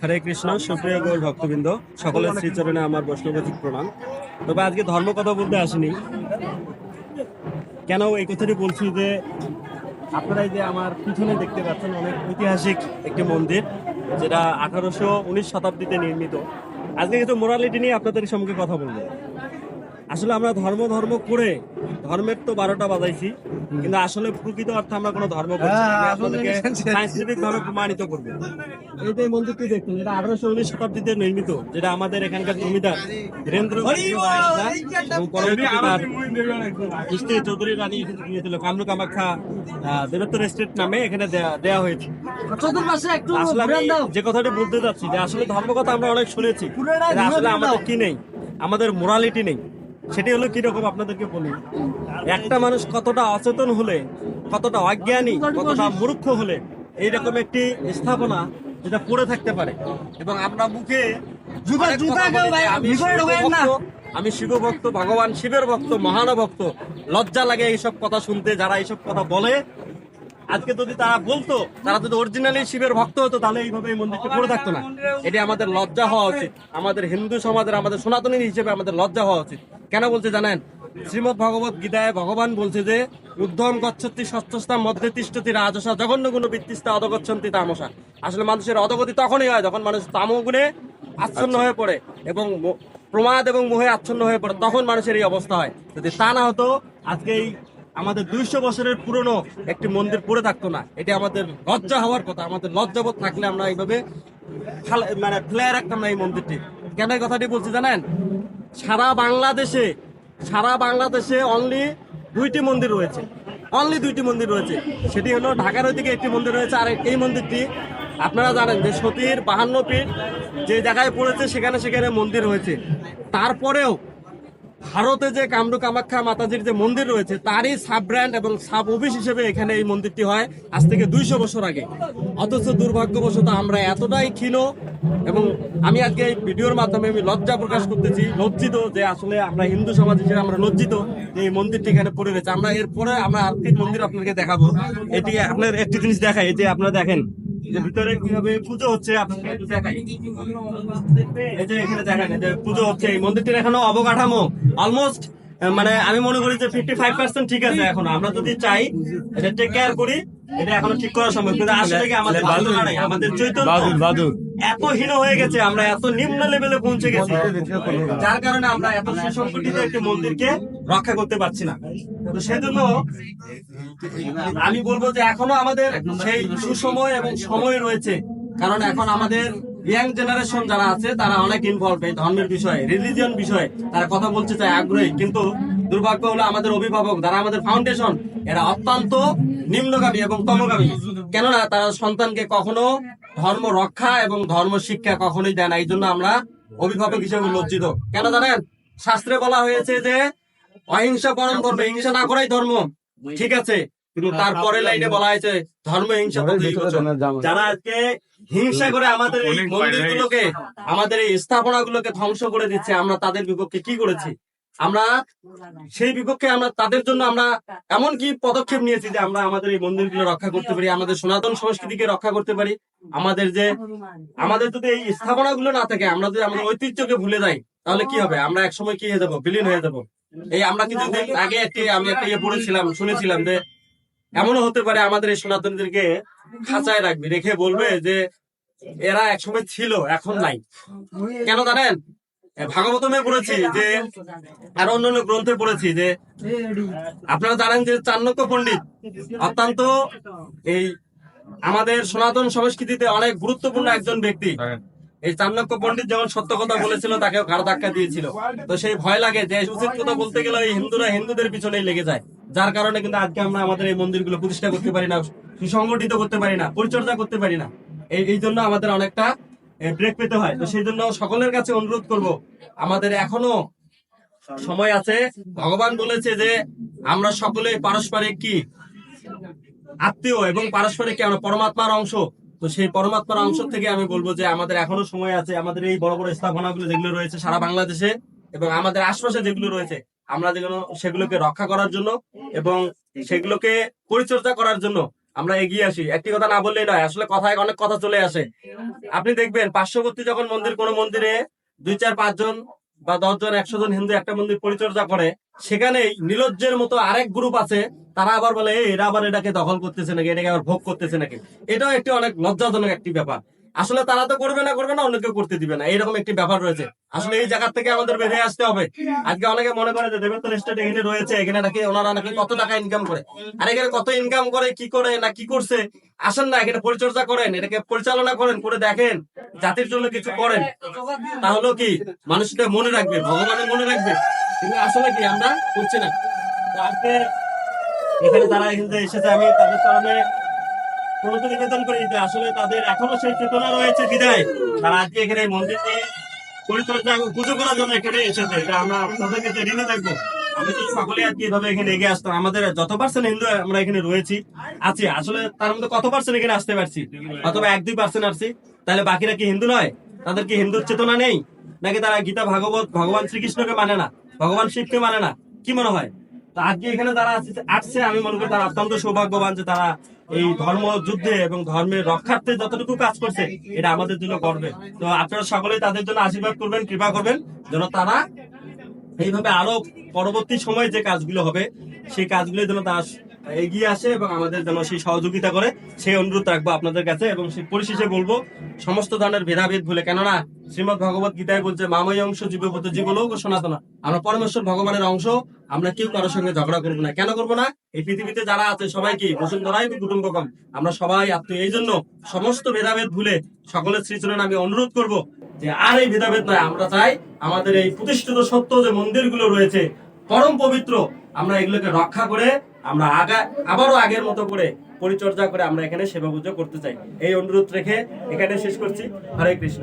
হরে কৃষ্ণ, সুপ্রিয় গৌর ভক্তবৃন্দ, সকলের শ্রীচরণে আমার বৈষ্ণবতিক প্রণাম। তবে আজকে ধর্ম কথা বলতে আসিনি। কেন এই কথাটি বলছি যে আপনারা এই যে আমার পিছনে দেখতে পাচ্ছেন, অনেক ঐতিহাসিক একটি মন্দির, যেটা আঠারোশো উনিশ শতাব্দীতে নির্মিত। আজকে কিছু মোরালিটি নিয়ে আপনাদের সঙ্গে কথা বলব। আসলে আমরা ধর্ম ধর্ম করে ধর্মের তো বারোটা বাজাইছি। কিন্তু আসলে প্রকৃত অর্থে আমরা কোনো ধর্ম করছি না। আমি আপনাদেরকে সায়েন্টিফিক ভাবে প্রমাণিত করব। এই যে মন্দিরটি দেখুন এটা আঠারোশো উনিশ শতাব্দীতে নির্মিত যেটা আমাদের এখানকার জমিদার বীরেন্দ্র স্ত্রী চৌধুরী রানী দিয়েছিল কামরু কামাখ্যা আহ, দেবেত্তর এস্টেট নামে এখানে দেয়া- হয়েছে। যে কথাটি বলতে চাচ্ছি যে আসলে ধর্মকথা আমরা অনেক শুনেছি আসলে আমাদের কি নেই? আমাদের মোরালিটি নেই। সেটি হলো কীরকম আপনাদেরকে বলি? একটা মানুষ কতটা অচেতন হলে কতটা অজ্ঞানী কতটা মূর্খ হলে এইরকম একটি স্থাপনা যেটা পড়ে থাকতে পারে। এবং আমরা মুখে আমি শিব ভক্ত ভগবান শিবের ভক্ত মহান ভক্ত লজ্জা লাগে এইসব কথা শুনতে যারা এইসব কথা বলে। আজকে যদি তারা বলতো তারা যদি অরিজিনালি শিবের ভক্ত হতো তাহলে এইভাবে এই মন্দিরটা পড়ে থাকতো না। এটি আমাদের লজ্জা হওয়া উচিত। আমাদের হিন্দু সমাজের আমাদের সনাতনী হিসেবে আমাদের লজ্জা হওয়া উচিত। কেন বলছে জানেন? শ্রীমদ ভগবত গীতায় ভগবান বলছে যে, উদ্ধম গচ্ছতি ষষ্ঠস্থান মধ্যে তিষ্ঠতি রাজসা জঘন্য গুণ বৃত্তিস্তা অধগচ্ছন্তি তামসা। আসলে মানুষের অধগতি তখনই হয় যখন মানুষ তামগুণে আচ্ছন্ন হয়ে পড়ে এবং প্রমাদ এবং মোহে আচ্ছন্ন হয়ে পড়ে, তখন মানুষের এই অবস্থা হয়। যদি তা না হতো, আজকে এই আমাদের দুইশো বছরের পুরনো একটি মন্দির পড়ে থাকতো না। এটি আমাদের লজ্জা হওয়ার কথা। আমাদের লজ্জাবোধ থাকলে আমরা এইভাবে মানে ফেলে রাখতাম না এই মন্দিরটি। কেন এই কথাটি বলছি জানেন? সারা বাংলাদেশে সারা বাংলাদেশে অনলি দুইটি মন্দির রয়েছে। অনলি দুইটি মন্দির রয়েছে। সেটি হলো ঢাকার ওইদিকে একটি মন্দির রয়েছে আর এই মন্দিরটি আপনারা জানেন যে সতীর বাহান্ন পীঠ যে জায়গায় পড়েছে সেখানে সেখানে মন্দির রয়েছে তারপরেও ভারতে যে কামরু কামাখ্যা মাতাজির যে মন্দির রয়েছে, তারই সাব ব্র্যান্ড এবং সাব অফিস হিসেবে এখানে এই মন্দিরটি হয় আজ থেকে দুইশো বছর আগে। অথচ দুর্ভাগ্যবশত আমরা এতটাই ক্ষীণ এবং আমি আজকে এই ভিডিওর মাধ্যমে আমি লজ্জা প্রকাশ করতেছি, লজ্জিত যে আসলে আমরা হিন্দু সমাজ হিসেবে আমরা লজ্জিত এই মন্দিরটি এখানে পড়ে রয়েছে। আমরা এরপরে আমরা আর্থিক মন্দির আপনাকে দেখাবো। এটি আপনার একটি জিনিস দেখাই যে আপনারা দেখেন ভিতরে কীভাবে পুজো হচ্ছে একটু দেখাই। এই যে এখানে দেখেন যে পুজো হচ্ছে এই মন্দিরটির এখনও অবকাঠামো অলমোস্ট মানে আমি মনে করি যে ফিফটি ফাইভ পার্সেন্ট ঠিক আছে এখন। আমরা যদি চাই এটা টেক কেয়ার করি এটা এখনও ঠিক করা সম্ভব। কিন্তু আসলে কি আমাদের নাই আমাদের চৈতন্য। এত হীন হয়ে গেছে আমরা এত নিম্ন লেভেলে পৌঁছে গেছি। যার কারণে আমরা এত সুসংগঠিত একটি মন্দিরকে রক্ষা করতে পারছি না। তো সেজন্য আমি বলব যে এখনও আমাদের সেই সুসময় এবং সময় রয়েছে। কারণ এখন আমাদের ইয়াং জেনারেশন যারা আছে তারা অনেক ইনভলভ এই ধর্মের বিষয়ে রিলিজিয়ন বিষয়ে। তারা কথা বলতে চায় আগ্রহী। কিন্তু দুর্ভাগ্য হলো আমাদের অভিভাবক যারা আমাদের ফাউন্ডেশন এরা অত্যন্ত নিম্নগামী এবং তমগামী কেননা তারা সন্তানকে কখনো ধর্ম রক্ষা এবং ধর্ম শিক্ষা কখনোই দেয় না। এই জন্য আমরা অভিভাবক হিসেবে লজ্জিত। কেন জানেন? শাস্ত্রে বলা হয়েছে যে অহিংসা পরম ধর্ম হিংসা না করাই ধর্ম। ঠিক আছে? কিন্তু তারপরে লাইনে বলা হয়েছে ধর্ম হিংসা যারা আজকে হিংসা করে আমাদের এই মন্দিরগুলোকে আমাদের এই স্থাপনাগুলোকে ধ্বংস করে দিচ্ছে আমরা তাদের বিপক্ষে কি করেছি? আমরা সেই বিপক্ষে আমরা তাদের জন্য আমরা এমন কি পদক্ষেপ নিয়েছি যে আমরা আমাদের এই মন্দিরগুলো রক্ষা করতে পারি আমাদের সনাতন সংস্কৃতিকে রক্ষা করতে পারি। আমাদের যে আমাদের যদি এই স্থাপনাগুলো না থাকে আমরা যদি আমাদের ঐতিহ্যকে ভুলে যাই তাহলে কি হবে? আমরা একসময় কি হয়ে যাব? বিলীন হয়ে যাব। এই আমরা কিন্তু আগে একটি আমি একটা ইয়ে পড়েছিলাম শুনেছিলাম যে এমনও হতে পারে আমাদের এই সনাতনীদেরকে খাঁচায় রাখবে রেখে বলবে যে এরা একসময় ছিল এখন নাই। কেন জানেন? ভাগবতমে পড়েছি যে আর অন্য অন্য গ্রন্থে পড়েছি যে আপনারা জানেন যে চাণক্য পণ্ডিত অত্যন্ত এই আমাদের সনাতন সংস্কৃতিতে অনেক গুরুত্বপূর্ণ একজন ব্যক্তি। এই চাণক্য পণ্ডিত যেমন সত্য কথা বলেছিল তাকে ঘাড় ধাক্কা দিয়েছিল। তো সেই ভয় লাগে যে উচিত কথা বলতে গেলে এই হিন্দুরা হিন্দুদের পিছনেই লেগে যায়। যার কারণে কিন্তু আজকে আমরা আমাদের এই মন্দিরগুলো প্রতিষ্ঠা করতে পারি না, সুসংগঠিত করতে পারি না, পরিচর্যা করতে পারি না। এই এই জন্য আমাদের অনেকটা ব্রেক পেতে হয়। তো সেই জন্য সকলের কাছে অনুরোধ করব, আমাদের এখনও সময় আছে। ভগবান বলেছে যে আমরা সকলে পারস্পরিক কি? আত্মীয় এবং পারস্পরিক কি? আমরা পরমাত্মার অংশ। তো সেই পরমাত্মার অংশ থেকে আমি বলব যে আমাদের এখনও সময় আছে, আমাদের এই বড় বড় স্থাপনাগুলো যেগুলো রয়েছে সারা বাংলাদেশে এবং আমাদের আশপাশে যেগুলো রয়েছে, আমরা যেগুলো, সেগুলোকে রক্ষা করার জন্য এবং সেগুলোকে পরিচর্যা করার জন্য আমরা এগিয়ে আসি। একটি কথা না বললেই নয়, আসলে কথায় অনেক কথা চলে আসে। আপনি দেখবেন পার্শ্ববর্তী যখন মন্দির, কোনো মন্দিরে দুই চার পাঁচজন বা দশজন একশো জন হিন্দু একটা মন্দির পরিচর্যা করে সেখানে নীলজ্জের মতো আরেক গ্রুপ আছে তারা আবার বলে "এই, এরা আবার এটাকে দখল করতেছে নাকি? এটাকে আবার ভোগ করতেছে নাকি? এটাও একটি অনেক লজ্জাজনক একটি ব্যাপার। আসলে তারা তো করবে না করবে না, অন্য কেউ করতে দিবে না। এরকম একটি ব্যাপার রয়েছে। আসলে এই জায়গা থেকে আমাদের বেরিয়ে আসতে হবে। আজকে অনেকে মনে করে যে দেবেন্দ্র স্টেট এখানে রয়েছে, এখানে নাকি ওনারা নাকি কত টাকা ইনকাম করে। আর এখানে কত ইনকাম করে, কি করে, না কি করছে, আসেন না, এখানে পরিচর্যা করেন, এটাকে পরিচালনা করেন, করে দেখেন, জাতির জন্য কিছু করেন। তাহলে কি, মানুষটা মনে রাখবে, ভগবানের মনে রাখবে। কিন্তু আসলে কি, আমরা করছি না। আজকে এখানে যারা এখানে এসেছে, আমি তাদের কারণে প্রণত নিবেদন আসলে তাদের এখনও সেই চেতনা রয়েছে, বিদায়। তারা আজকে এখানে পরিচর্যা পুজো করার জন্য এখানে এসেছে। এটা আমরা হিন্দু বাকিরা কি হিন্দু নয়? তাদের কি হিন্দুর চেতনা নেই? নাকি তারা গীতা, ভাগবত, ভগবান শ্রীকৃষ্ণকে মানে না? ভগবান শিবকে মানে না? কি মনে হয়? তো আজকে এখানে তারা আসছে, আমি মনে করি তারা অত্যন্ত সৌভাগ্যবান যে তারা এই ধর্ম যুদ্ধে এবং ধর্মের রক্ষার্থে যতটুকু কাজ করছে, এটা আমাদের জন্য গর্বে। তো আপনারা সকলেই তাদের জন্য আশীর্বাদ করবেন, কৃপা করবেন, যেন তারা এইভাবে আরও পরবর্তী সময়ে যে কাজগুলো হবে, সেই কাজগুলো যেন তারা এগিয়ে আসে এবং আমাদের যেন সেই সহযোগিতা করে, সেই অনুরোধ রাখব আপনাদের কাছে এবং সেই পরিশেষে বলব, সমস্ত ধরনের ভেদাভেদ ভুলে, কেননা শ্রীমদ ভগবত গীতায় বলছে, মাময় অংশ জীবপত জীবলোক ও সনাতন। আমরা পরমেশ্বর ভগবানের অংশ, আমরা কেউ কারোর সঙ্গে ঝগড়া করব না। কেন করব না? এই পৃথিবীতে যারা আছে সবাই কি বসুন্ধরাই কুটুম্বকম, আমরা সবাই আত্মীয়। এই জন্য সমস্ত ভেদাভেদ ভুলে সকলের শ্রীচরণ আমি অনুরোধ করব যে, আর এই ভেদাভেদ নয়, আমরা চাই আমাদের এই প্রতিষ্ঠিত সত্য যে মন্দিরগুলো রয়েছে, পরম পবিত্র, আমরা এগুলোকে রক্ষা করে আমরা আগা, আবারও আগের মতো করে পরিচর্যা করে আমরা এখানে সেবা পুজো করতে চাই। এই অনুরোধ রেখে এখানে শেষ করছি। হরে কৃষ্ণ।